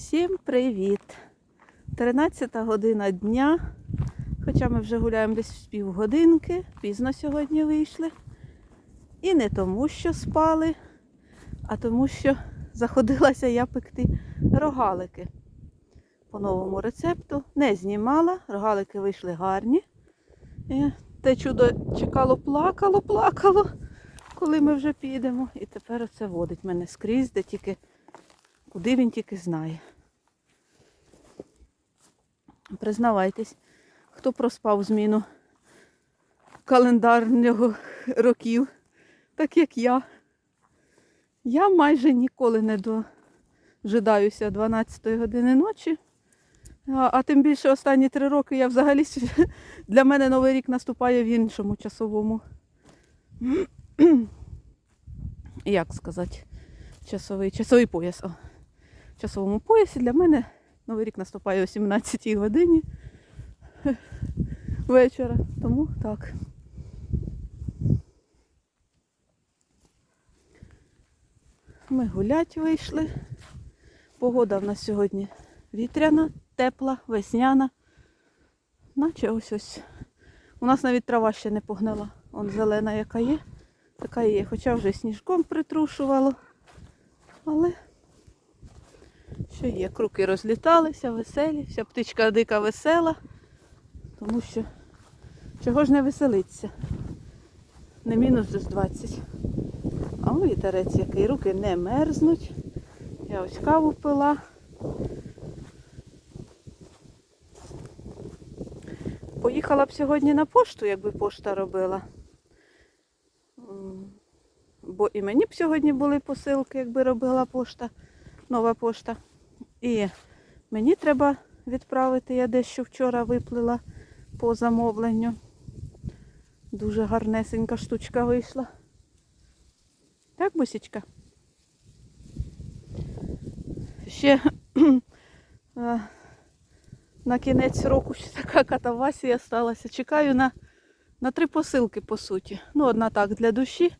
Всім привіт! 13 година дня. Хоча ми вже гуляємо десь з півгодинки, пізно сьогодні вийшли. І не тому, що спали, а тому, що заходилася я пекти рогалики по новому рецепту. Не знімала, рогалики вийшли гарні. І те чудо чекало, плакало, плакало, коли ми вже підемо. І тепер оце водить мене скрізь, де тільки куди він тільки знає. Признавайтесь, хто проспав зміну календарного років, так як я. Я майже ніколи не дожидаюся 12 години ночі. А, а тим більше останні три роки я взагалі для мене новий рік наступає в іншому часовому. Як сказати, часовий, часовий пояс. О. В часовому поясі для мене новий рік наступає о 17 годині вечора. Тому так. Ми гулять вийшли. Погода в нас сьогодні вітряна, тепла, весняна. Наче ось ось. У нас навіть трава ще не погнила. Он зелена, яка є, така є. Хоча вже сніжком притрушувало. Але що є, круки розліталися, веселі, вся птичка дика весела, тому що чого ж не веселиться? Не мінус десь 20. А он вітерець який, руки не мерзнуть. Я ось каву пила. Поїхала б сьогодні на пошту, якби пошта робила. Бо і мені б сьогодні були посилки, якби робила пошта, нова пошта. І мені треба відправити, я дещо вчора виплила по замовленню. Дуже гарнесенька штучка вийшла. Так, бусічка? Ще е, на кінець року ще така катавасія сталася. Чекаю на, на три посилки, по суті. Ну, одна так для душі.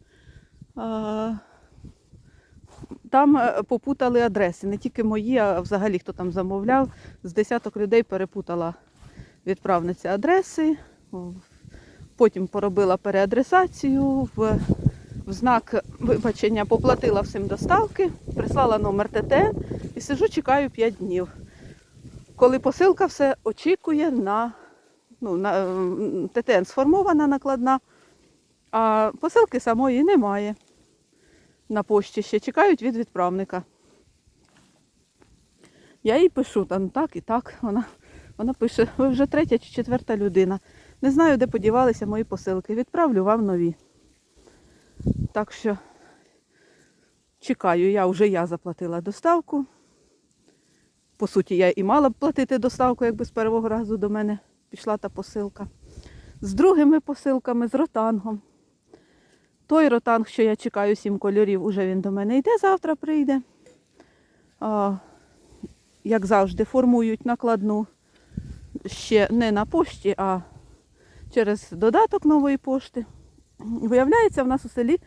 Там е, попутали адреси, не тільки мої, а взагалі хто там замовляв. З десяток людей перепутала відправниця адреси. Потім поробила переадресацію, в, в знак вибачення поплатила всім доставки, прислала номер ТТН і сижу, чекаю 5 днів. Коли посилка все очікує на, ну, на ТТН сформована накладна, а посилки самої немає на пошті ще чекають від відправника. Я їй пишу там так і так. Вона, вона пише, ви вже третя чи четверта людина. Не знаю, де подівалися мої посилки. Відправлю вам нові. Так що чекаю, я вже я заплатила доставку. По суті, я і мала б платити доставку, якби з першого разу до мене пішла та посилка. З другими посилками, з ротангом. Той ротанг, що я чекаю сім кольорів, уже він до мене йде, завтра прийде. А, як завжди, формують накладну ще не на пошті, а через додаток нової пошти. Виявляється, в нас у селі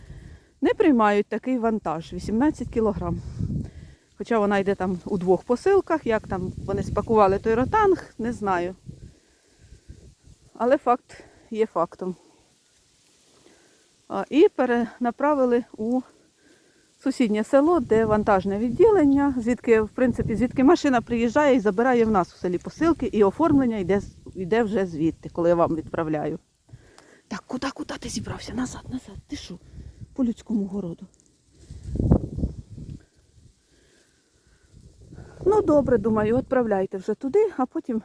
не приймають такий вантаж 18 кілограм. Хоча вона йде там у двох посилках, як там вони спакували той ротанг, не знаю. Але факт є фактом. І перенаправили у сусіднє село, де вантажне відділення, звідки, в принципі, звідки машина приїжджає і забирає в нас у селі посилки, і оформлення йде йде вже звідти, коли я вам відправляю. Так, куди, куди ти зібрався? Назад, назад. Ти що? По людському городу. Ну, добре, думаю, відправляйте вже туди, а потім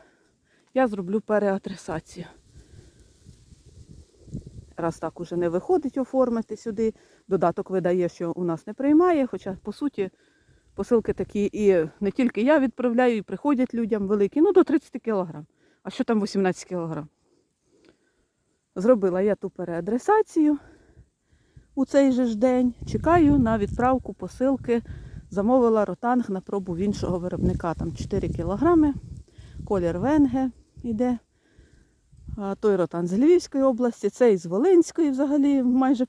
я зроблю переадресацію раз так уже не виходить оформити сюди. Додаток видає, що у нас не приймає, хоча, по суті, посилки такі і не тільки я відправляю, і приходять людям великі, ну до 30 кілограм. А що там 18 кілограм? Зробила я ту переадресацію у цей же ж день. Чекаю на відправку посилки. Замовила ротанг на пробу в іншого виробника. Там 4 кілограми. Колір Венге йде. Той ротан з Львівської області, цей з Волинської взагалі майже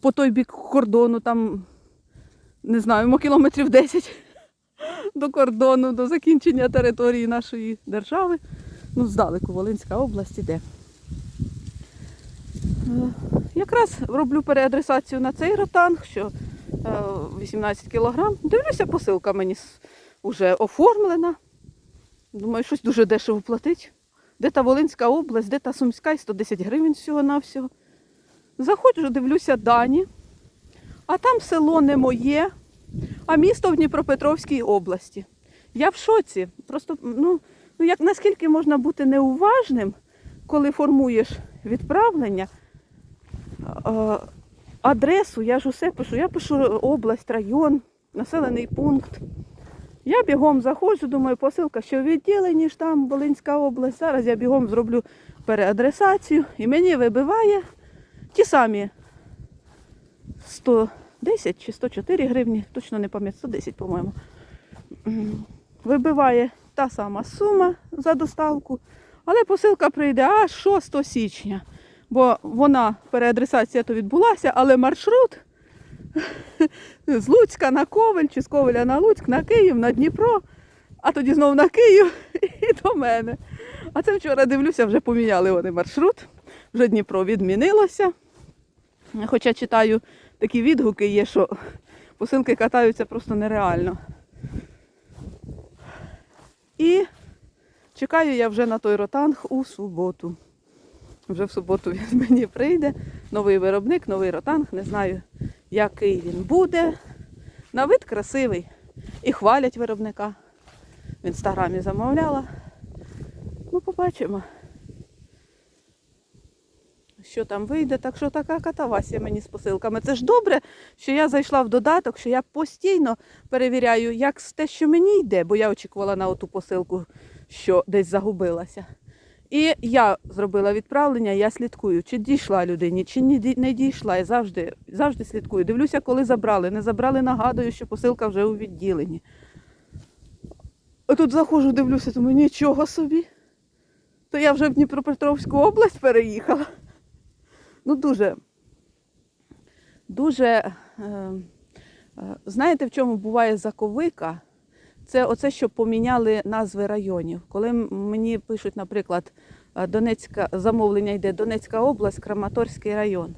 по той бік кордону, там, не знаю, кілометрів 10. до кордону, до закінчення території нашої держави. Ну, здалеку Волинська область іде. Е, Якраз роблю переадресацію на цей ротанг, що е, 18 кілограм. Дивлюся, посилка мені вже оформлена. Думаю, щось дуже дешево платить. Де та Волинська область, де та Сумська, і 110 гривень всього-навсього. Заходжу, дивлюся дані, а там село не моє, а місто в Дніпропетровській області. Я в шоці. Просто, ну, ну як наскільки можна бути неуважним, коли формуєш відправлення, адресу, я ж усе пишу. Я пишу область, район, населений пункт. Я бігом заходжу, думаю, посилка, що в відділенні ж там Волинська область. Зараз я бігом зроблю переадресацію і мені вибиває ті самі 110 чи 104 гривні, точно не пам'ятаю, 110, по-моєму. Вибиває та сама сума за доставку, але посилка прийде аж 6 січня. Бо вона, переадресація то відбулася, але маршрут з Луцька на Ковель, чи з Ковеля на Луцьк, на Київ, на Дніпро, а тоді знову на Київ і до мене. А це вчора дивлюся, вже поміняли вони маршрут, вже Дніпро відмінилося. Хоча читаю такі відгуки є, що посилки катаються просто нереально. І чекаю я вже на той ротанг у суботу. Вже в суботу він мені прийде. Новий виробник, новий ротанг. Не знаю, який він буде. На вид красивий. І хвалять виробника. В інстаграмі замовляла. Ну, побачимо. Що там вийде, так що така катавасія мені з посилками. Це ж добре, що я зайшла в додаток, що я постійно перевіряю, як те, що мені йде, бо я очікувала на оту посилку, що десь загубилася. І я зробила відправлення, я слідкую, чи дійшла людині, чи не дійшла. Я завжди, завжди слідкую. Дивлюся, коли забрали. Не забрали, нагадую, що посилка вже у відділенні. А тут заходжу, дивлюся, думаю, нічого собі. То я вже в Дніпропетровську область переїхала. Ну, дуже, дуже, е, е, знаєте, в чому буває заковика? Це оце, що поміняли назви районів. Коли мені пишуть, наприклад, е, Донецька, замовлення йде Донецька область, Краматорський район.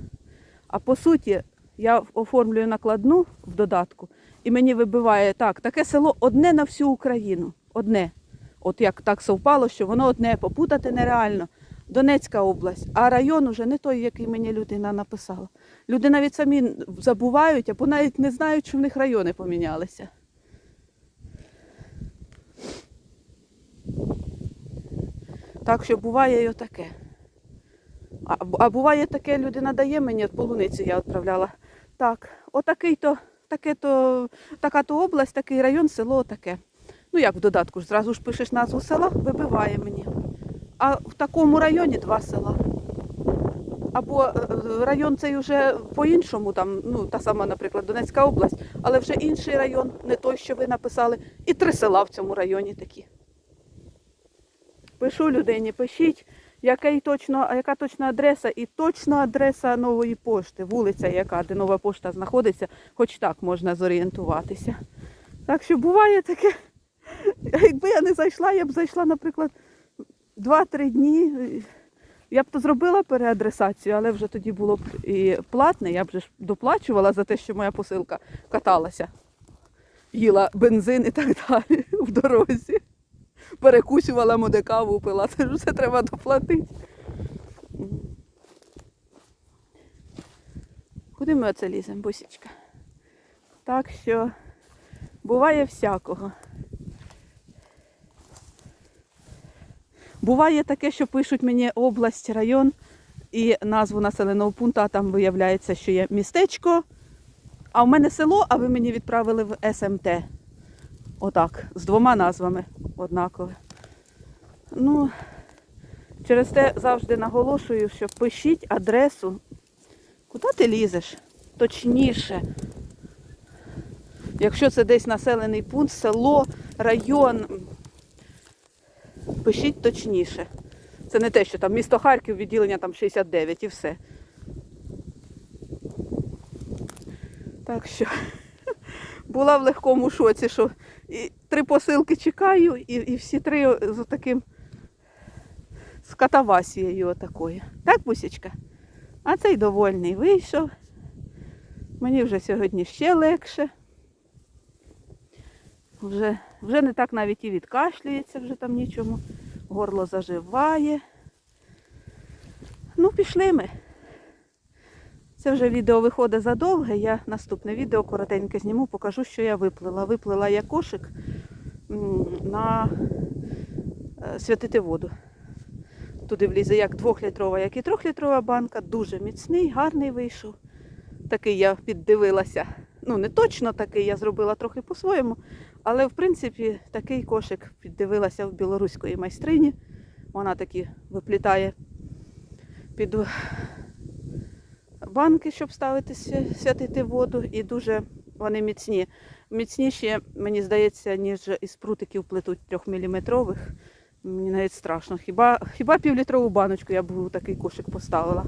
А по суті, я оформлюю накладну в додатку, і мені вибиває так, таке село одне на всю Україну. Одне. От як так совпало, що воно одне попутати нереально. Донецька область, а район уже не той, який мені людина написала. Люди навіть самі забувають або навіть не знають, що в них райони помінялися. Так що буває і отаке. А, а буває таке, людина дає мені от полуницю, я відправляла. Так, отакий то, таке то, така то область, такий район, село таке. Ну як в додатку зразу ж пишеш назву села, вибиває мені. А в такому районі два села. Або е, район цей вже по-іншому, там, ну, та сама, наприклад, Донецька область, але вже інший район, не той, що ви написали. І три села в цьому районі такі. Пишу людині, пишіть, який точно, яка точна адреса і точна адреса нової пошти, вулиця, яка, де нова пошта знаходиться, хоч так можна зорієнтуватися. Так що буває таке. Якби я не зайшла, я б зайшла, наприклад, 2-3 дні. Я б то зробила переадресацію, але вже тоді було б і платне, я б же ж доплачувала за те, що моя посилка каталася, їла бензин і так далі в дорозі. Перекусювала моде каву, пила, це ж все треба доплатити. Куди ми оце ліземо, бусічка? Так що буває всякого. Буває таке, що пишуть мені область, район і назву населеного пункту, а там виявляється, що є містечко. А в мене село, а ви мені відправили в СМТ. Отак, з двома назвами однакове. Ну, через те завжди наголошую, що пишіть адресу. Куди ти лізеш? Точніше. Якщо це десь населений пункт, село, район, пишіть точніше. Це не те, що там місто Харків, відділення там 69 і все. Так що була в легкому шоці, що і три посилки чекаю, і, і всі три з таким з катавасією отакою. Так, бусечка? А цей довольний вийшов. Мені вже сьогодні ще легше. Вже, вже не так навіть і відкашлюється вже там нічому. Горло заживає. Ну, пішли ми. Це вже відео виходить задовге. Я наступне відео коротеньке зніму, покажу, що я виплила. Виплила я кошик на е, святити воду. Туди влізе як двохлітрова, як і трьохлітрова банка. Дуже міцний, гарний вийшов. Такий я піддивилася. Ну, не точно такий, я зробила трохи по-своєму. Але в принципі такий кошик піддивилася в білоруської майстрині. Вона такі виплітає під банки, щоб ставити святити воду, і дуже вони міцні. Міцніші, мені здається, ніж із прутиків плетуть трьохміліметрових. Мені навіть страшно. Хіба, хіба півлітрову баночку я б у такий кошик поставила.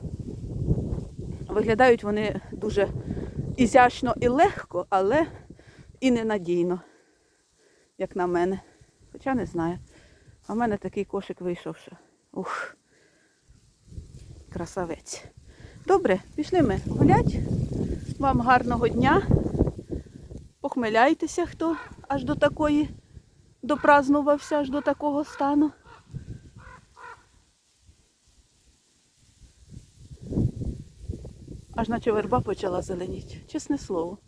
Виглядають вони дуже ізящно і легко, але і ненадійно, як на мене. Хоча не знаю. А в мене такий кошик вийшов, ух, красавець. Добре, пішли ми гулять. Вам гарного дня. Похмеляйтеся, хто аж до такої допразнувався, аж до такого стану. Аж наче верба почала зеленіти. Чесне слово.